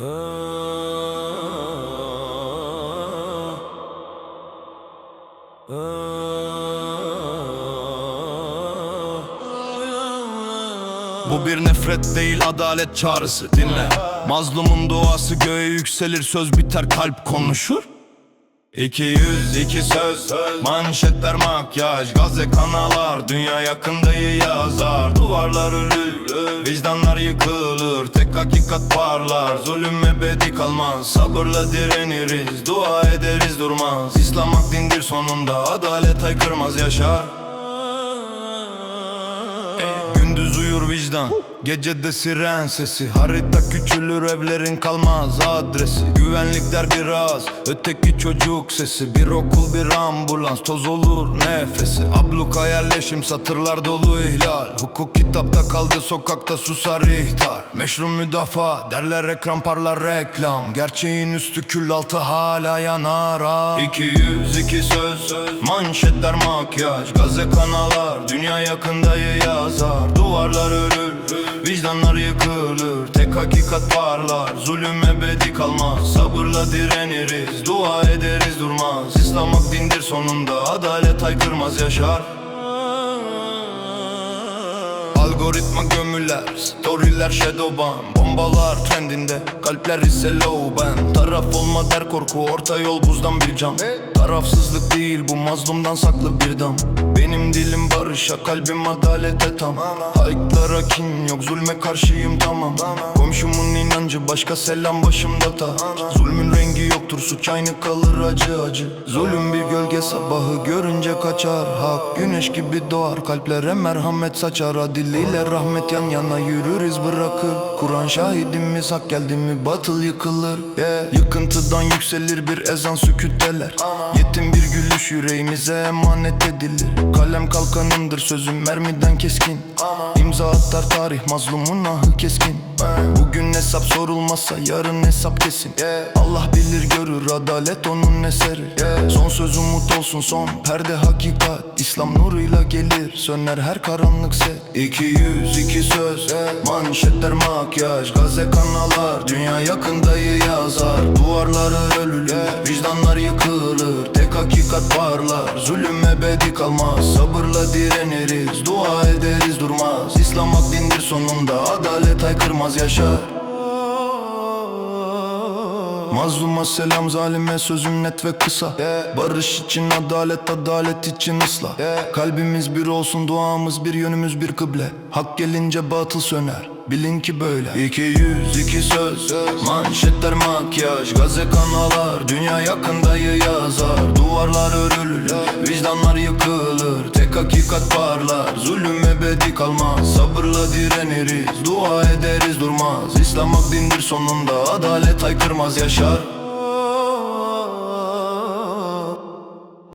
Bu bir nefret değil adalet çağrısı. Dinle. Mazlumun duası göğe yükselir söz biter kalp konuşur. 202 söz Manşetler makyaj. Gazete kanalar Dünya yakındayı yazar. Duvarlar ölür Vicdanlar yıkılır Tek hakikat parlar. Zulüm ebedi kalmaz Sabırla direniriz Dua ederiz durmaz. İslam hak dindir sonunda Adalet haykırmaz yaşar vicdan Gecede siren sesi Harita küçülür evlerin kalmaz adresi. Güvenlik der biraz Öteki çocuk sesi. Bir okul bir ambulans Toz olur nefesi. Abluka yerleşim satırlar dolu ihlal. Hukuk kitapta kaldı sokakta susar ihtar. Meşru müdafaa derler ekran parlar reklam. Gerçeğin üstü kül altı hala yanar ah. 202 söz Manşetler makyaj. Gazete kanalar Dünya yakındayı yazar. Duvarlar ölür Vicdanlar yıkılır Tek hakikat parlar Zulüm ebedi kalmaz Sabırla direniriz Dua ederiz durmaz. İslam hak dindir sonunda Adalet haykırmaz yaşar Algoritma gömüler Storyler shadowban Bombalar trendinde Kalpler ise low ben Taraf olma der korku Orta yol buzdan bir cam Tarafsızlık değil bu mazlumdan saklı bir dam. Benim dilim barışa kalbim adalete tam. Hayklara kin yok zulme karşıyım tamam. Komşumun inancı başka selam başımda ta. Zulmün rengi yoktur suç aynı kalır acı acı. Zulüm bir gölge sabahı görünce kaçar. Hak güneş gibi doğar. Kalplere merhamet saçar. Adiliyle rahmet yan yana yürür iz bırakır. Kur'an şahidimiz hak geldi mi batıl yıkılır. Yeah. Yıkıntıdan yükselir bir ezan sükütteler Yetim bir gülüş yüreğimize emanet edilir. Kalem kalkanımdır sözüm mermiden keskin İmza atar tarih mazlumun ahı keskin. Bugün hesap sorulmazsa yarın hesap kesin. Allah bilir görür adalet onun eseri. Son söz umut olsun son perde hakikat. İslam nuruyla gelir söner her karanlık set. 202 söz manşetler makyaj Gazete kanalar dünya yakındayı yazar Duvarları ölülür vicdanlar yıkılır Tek hakikat parlar. Zulüm ebedi kalmaz Sabırla direniriz dua ederiz. Durmaz İslam hak dindir sonunda adalet haykırmaz yaşar. Mazluma selam zalime sözüm net ve kısa. Barış için adalet adalet için ıslah. Kalbimiz bir olsun duamız bir yönümüz bir kıble. Hak gelince batıl söner Bilin ki böyle. 202 söz Manşetler makyaj. Gazete kanalar Dünya yakındayı yazar. Duvarlar örülür Vicdanlar yıkılır Tek hakikat parlar. Zulüm ebedi kalmaz. Sabırla direniriz. Dua ederiz durmaz. İslam hak dindir sonunda. Adalet haykırmaz yaşar